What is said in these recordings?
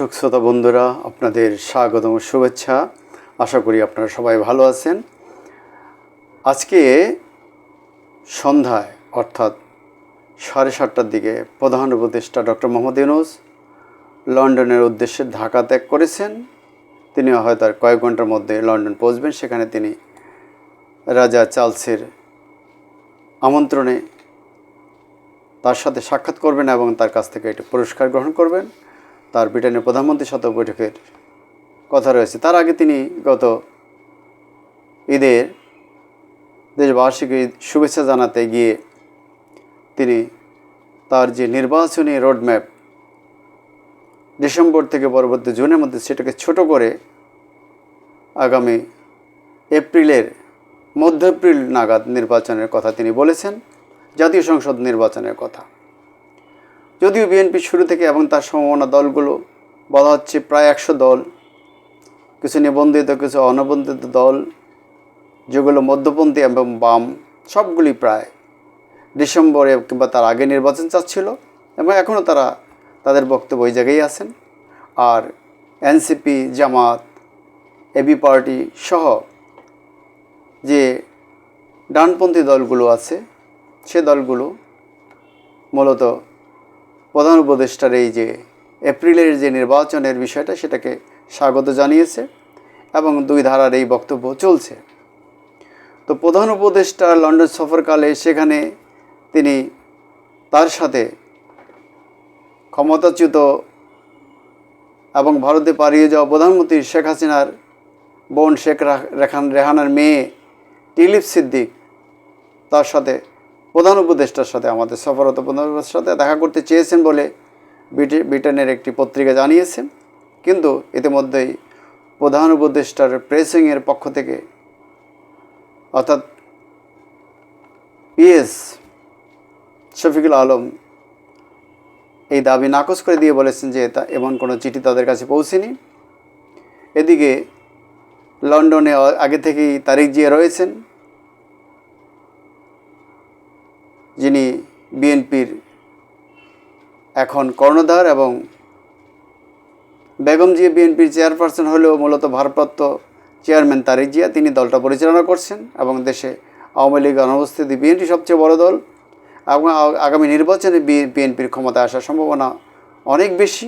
দর্শক, শ্রোতা বন্ধুরা, আপনাদের স্বাগতম, শুভেচ্ছা। আশা করি আপনারা সবাই ভালো আছেন। আজকে সন্ধ্যায়, অর্থাৎ সাড়ে সাতটার দিকে, প্রধান উপদেষ্টা ডক্টর মোহাম্মদ ইউনুস লন্ডনের উদ্দেশ্যে ঢাকা ত্যাগ করেছেন। তিনি হয়তো আর কয়েক ঘণ্টার মধ্যে লন্ডন পৌঁছবেন। সেখানে তিনি রাজা চার্লসের আমন্ত্রণে তার সাথে সাক্ষাৎ করবেন এবং তার কাছ থেকে একটি পুরস্কার গ্রহণ করবেন। তার ব্রিটেনের প্রধানমন্ত্রীর সাথে বৈঠকের কথা রয়েছে। তার আগে তিনি গত ঈদের দেশবাসীকে শুভেচ্ছা জানাতে গিয়ে তিনি তার যে নির্বাচনী রোডম্যাপ ডিসেম্বর থেকে পরবর্তী জুনের মধ্যে সেটাকে ছোট করে আগামী এপ্রিলের মধ্য এপ্রিল নাগাদ নির্বাচনের কথা তিনি বলেছেন, জাতীয় সংসদ নির্বাচনের কথা। যদিও বিএনপি শুরু থেকে এবং তার সম্ভাবনা দলগুলো বলা হচ্ছে প্রায় একশো দল, কিছু নিবন্ধিত, কিছু অনবন্ধিত দল, যেগুলো মধ্যপন্থী এবং বাম, সবগুলি প্রায় ডিসেম্বরে কিংবা তার আগে নির্বাচন চাচ্ছিল এবং এখনও তারা তাদের বক্তব্য ওই জায়গায় আছেন। আর এনসিপি, জামাত এবি পার্টি সহ যে ডানপন্থী দলগুলো আছে, সে দলগুলো মূলত প্রধান উপদেষ্টার এই যে এপ্রিলের যে নির্বাচনের বিষয়টা, সেটাকে স্বাগত জানিয়েছে এবং দুই ধারার এই বক্তব্য চলছে। তো প্রধান উপদেষ্টা লন্ডন সফরকালে সেখানে তিনি তার সাথে ক্ষমতাচ্যুত এবং ভারতে পালিয়ে যাওয়া প্রধানমন্ত্রী শেখ হাসিনার বোন শেখ রেখান রেহানার মেয়ে টিলিপ সিদ্দিক তার সাথে প্রধান উপদেষ্টার সাথে, আমাদের সফরত প্রধান উপদেষ্টার সাথে দেখা করতে চেয়েছেন বলে ব্রিটে- ব্রিটেনের একটি পত্রিকা জানিয়েছেন। কিন্তু ইতিমধ্যেই প্রধান উপদেষ্টার প্রেসিংয়ের পক্ষ থেকে, অর্থাৎ পিএস শফিকুল আলম এই দাবি নাকচ করে দিয়ে বলেছেন যে তা এমন কোনো চিঠি তাদের কাছে পৌঁছেনি। এদিকে লন্ডনে আগে থেকেই তারিখ জিয়া রয়েছেন। যিনি বিএনপির এখন কর্ণধার এবং বেগম জিয়া বিএনপির চেয়ারপারসন হলেও মূলত ভারপ্রাপ্ত চেয়ারম্যান তারিক জিয়া, তিনি দলটা পরিচালনা করছেন এবং দেশে আওয়ামী লীগ অনুপস্থিতি বিএনপি সবচেয়ে বড় দল। এবং আগামী নির্বাচনে বিএনপির ক্ষমতায় আসার সম্ভাবনা অনেক বেশি।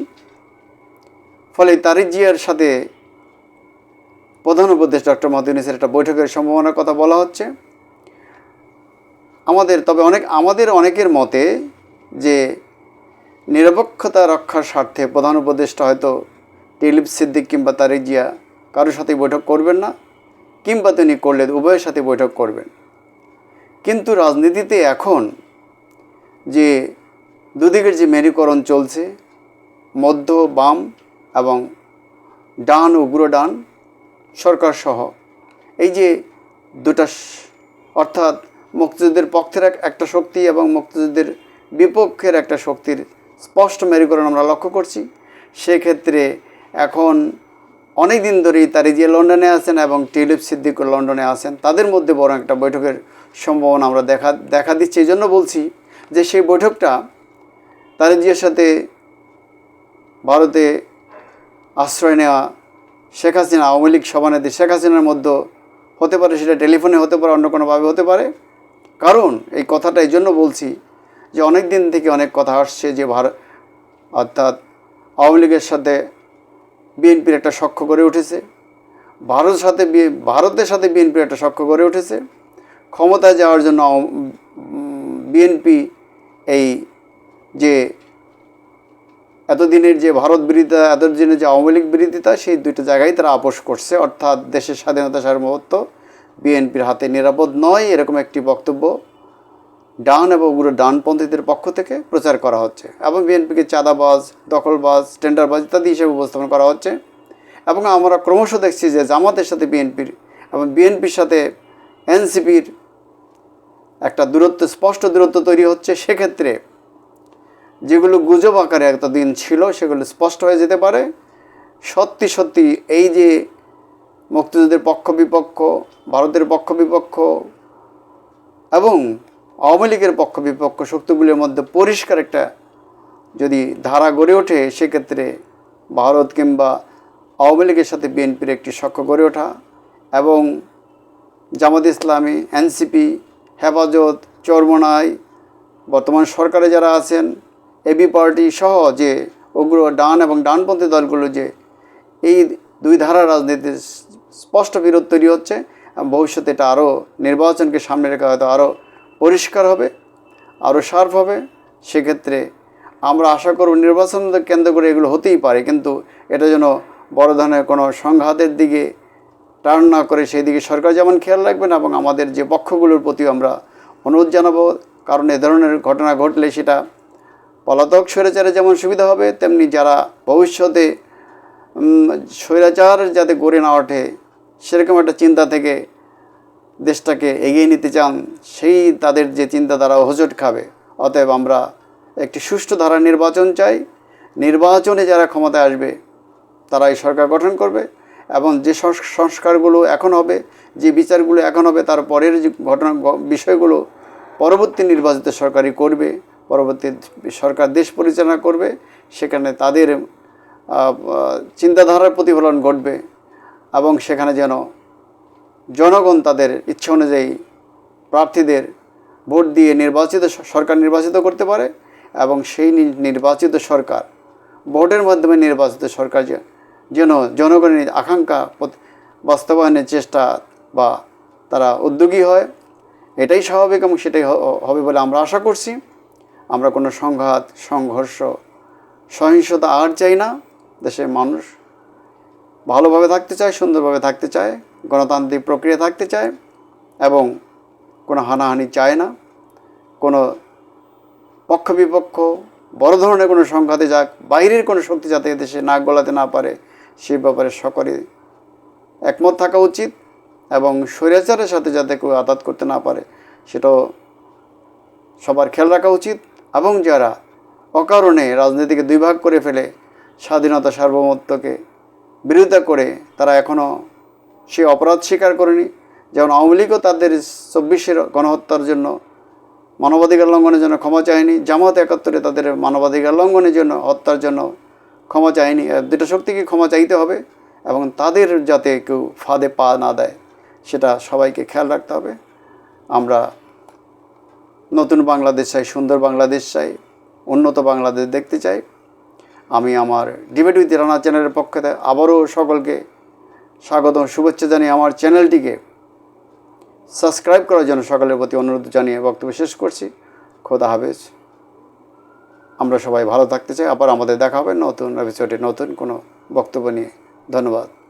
ফলে তারিক জিয়ার সাথে প্রধান উপদেশ ডক্টর মহাদিনের একটা বৈঠকের সম্ভাবনার কথা বলা হচ্ছে। আমাদের, তবে অনেক, আমাদের অনেকের মতে যে নিরপেক্ষতা রক্ষার স্বার্থে প্রধান উপদেষ্টা হয়তো টিলিপ সিদ্দিক কিংবা তারেক জিয়া কারোর সাথে বৈঠক করবেন না, কিংবা তিনি করলে উভয়ের সাথে বৈঠক করবেন। কিন্তু রাজনীতিতে এখন যে দুদিকের যে মেরুকরণ চলছে, মধ্য বাম এবং ডান, উগ্র ডান সরকার সহ এই যে দুটা অর্থাৎ মুক্তিযুদ্ধের পক্ষের এক- একটা শক্তি এবং মুক্তিযুদ্ধের বিপক্ষের একটা শক্তির স্পষ্ট মেরুকরণ আমরা লক্ষ্য করছি। সেক্ষেত্রে এখন অনেক দিন ধরেই তারি যে লন্ডনে আছেন এবং টিলিপ সিদ্দিক লন্ডনে আছেন, তাদের মধ্যে বড় একটা বৈঠকের সম্ভাবনা আমরা দেখা দেখা দিচ্ছি। এই জন্য বলছি যে সেই বৈঠকটা তারিজিয়ার সাথে ভারতে আশ্রয় নেওয়া শেখ হাসিনা, আওয়ামী লীগ সভানেত্রী শেখ হাসিনার মধ্যে হতে পারে, সেটা টেলিফোনে হতে পারে, অন্য কোনোভাবে হতে পারে। কারণ এই কথাটা এই জন্য বলছি যে অনেক দিন থেকে অনেক কথা আসছে যে ভারত অর্থাৎ আওয়ামী লীগের সাথে বিএনপির একটা সখ্য গড়ে উঠেছে ভারতের সাথে ভারতের সাথে বিএনপির একটা সখ্য গড়ে উঠেছে। ক্ষমতায় যাওয়ার জন্য বিএনপি এই যে এতদিনের যে ভারত বিরোধিতা, এতদিনের যে আওয়ামী লীগ বিরোধিতা, সেই দুইটা জায়গায় তারা আপোষ করছে। অর্থাৎ দেশের স্বাধীনতা সার্বভৌমত্ব বিএনপির হাতে নিরাপদ নয়, এরকম একটি বক্তব্য ডান এবং উগ্র ডানপন্থীদের পক্ষ থেকে প্রচার করা হচ্ছে এবং বিএনপিকে চাঁদাবাজ, দখলবাজ, টেন্ডারবাজ ইত্যাদি হিসেবে উপস্থাপন করা হচ্ছে। এবং আমরা ক্রমশ দেখছি যে জামাতের সাথে বিএনপির এবং বিএনপির সাথে এনসিপির একটা দূরত্ব, স্পষ্ট দূরত্ব তৈরি হচ্ছে। সেক্ষেত্রে যেগুলো গুজব আকারে একটা দিন ছিল, সেগুলো স্পষ্ট হয়ে যেতে পারে। সত্যি সত্যি এই যে মুক্তিযুদ্ধের পক্ষ বিপক্ষ, ভারতের পক্ষ বিপক্ষ এবং আওয়ামী লীগের পক্ষ বিপক্ষ শক্তিগুলির মধ্যে পরিষ্কার একটা যদি ধারা গড়ে ওঠে, সেক্ষেত্রে ভারত কিংবা আওয়ামী লীগের সাথে বিএনপির একটি সখ্য গড়ে ওঠা এবং জামাত ইসলামী, এনসিপি, হেফাজত, চরমনাই, বর্তমান সরকারে যারা আছেন এবি পার্টি সহ যে উগ্র ডান এবং ডানপন্থী দলগুলো যে এই দুই ধারা রাজনীতির স্পষ্ট বিরোধ তৈরি হচ্ছে। ভবিষ্যতে এটা আরও নির্বাচনকে সামনে রেখে হয়তো আরও পরিষ্কার হবে, আরও শার্প হবে। সেক্ষেত্রে আমরা আশা করব নির্বাচন কেন্দ্র করে এগুলো হতেই পারে, কিন্তু এটা যেন বড় ধরনের কোনো সংঘাতের দিকে টার্ন না করে সেই দিকে সরকার যেমন খেয়াল রাখবেন এবং আমাদের যে পক্ষগুলোর প্রতিও আমরা অনুরোধ জানাব। কারণ এ ধরনের ঘটনা ঘটলে সেটা পলাতক স্বৈরাচারে যেমন সুবিধা হবে, তেমনি যারা ভবিষ্যতে স্বৈরাচার যাতে গড়ে না ওঠে সেরকম একটা চিন্তা থেকে দেশটাকে এগিয়ে নিতে চান, সেই তাদের যে চিন্তা তারা হোঁচট খাবে। অতএব আমরা একটি সুষ্ঠু ধারা নির্বাচন চাই। নির্বাচনে যারা ক্ষমতায় আসবে তারা এই সরকার গঠন করবে এবং যে সংস- সংস্কারগুলো এখন হবে, যে বিচারগুলো এখন হবে, তার পরের যে ঘটনা বিষয়গুলো পরবর্তী নির্বাচিত সরকারই করবে, পরবর্তী সরকার দেশ পরিচালনা করবে, সেখানে তাদের চিন্তাধারার প্রতিফলন ঘটবে। এবং সেখানে যেন জনগণ তাদের ইচ্ছা অনুযায়ী প্রার্থীদের ভোট দিয়ে নির্বাচিত সরকার নির্বাচিত করতে পারে এবং সেই নির্বাচিত সরকার ভোটের মাধ্যমে নির্বাচিত সরকার যেন জনগণের আকাঙ্ক্ষা বাস্তবায়নের চেষ্টা বা তারা উদ্যোগী হয়, এটাই স্বাভাবিক এবং সেটাই হবে বলে আমরা আশা করছি। আমরা কোনো সংঘাত, সংঘর্ষ, সহিংসতা আর চাই না। দেশের মানুষ ভালোভাবে থাকতে চায়, সুন্দরভাবে থাকতে চায়, গণতান্ত্রিক প্রক্রিয়া থাকতে চায় এবং কোনো হানাহানি চায় না। কোনো পক্ষ বিপক্ষ, বড় ধরনের কোনো সংঘাতে যাক, বাইরের কোনো শক্তি যাতে দেশে নাক গলাতে না পারে, সে ব্যাপারে সকলে একমত থাকা উচিত এবং স্বৈরাচারের সাথে যাতে কেউ আঘাত করতে না পারে, সেটাও সবার খেয়াল রাখা উচিত। এবং যারা অকারণে রাজনীতিকে দুই ভাগ করে ফেলে, স্বাধীনতা সার্বভৌমত্বকে বিরোধিতা করে তারা এখনও সে অপরাধ স্বীকার করেনি। যেমন আওয়ামী লীগও তাদের চব্বিশের গণহত্যার জন্য মানবাধিকার লঙ্ঘনের জন্য ক্ষমা চায়নি। জামাত একাত্তরে তাদের মানবাধিকার লঙ্ঘনের জন্য, হত্যার জন্য ক্ষমা চায়নি। দুটো শক্তিকে ক্ষমা চাইতে হবে এবং তাদের যাতে কেউ ফাঁদে পা না দেয়, সেটা সবাইকে খেয়াল রাখতে হবে। আমরা নতুন বাংলাদেশ চাই, সুন্দর বাংলাদেশ চাই, উন্নত বাংলাদেশ দেখতে চাই। আমি আমার ডিবেট উইথ রানা চ্যানেলের পক্ষ থেকে আবারও সকলকে স্বাগত শুভেচ্ছা জানিয়ে আমার চ্যানেলটিকে সাবস্ক্রাইব করার জন্য সকলের প্রতি অনুরোধ জানিয়ে বক্তব্য শেষ করছি। খোদা হাফেজ। আমরা সবাই ভালো থাকতে চাই। আবার আমাদের দেখা হবে নতুন এপিসোডে নতুন কোনো বক্তব্য নিয়ে। ধন্যবাদ।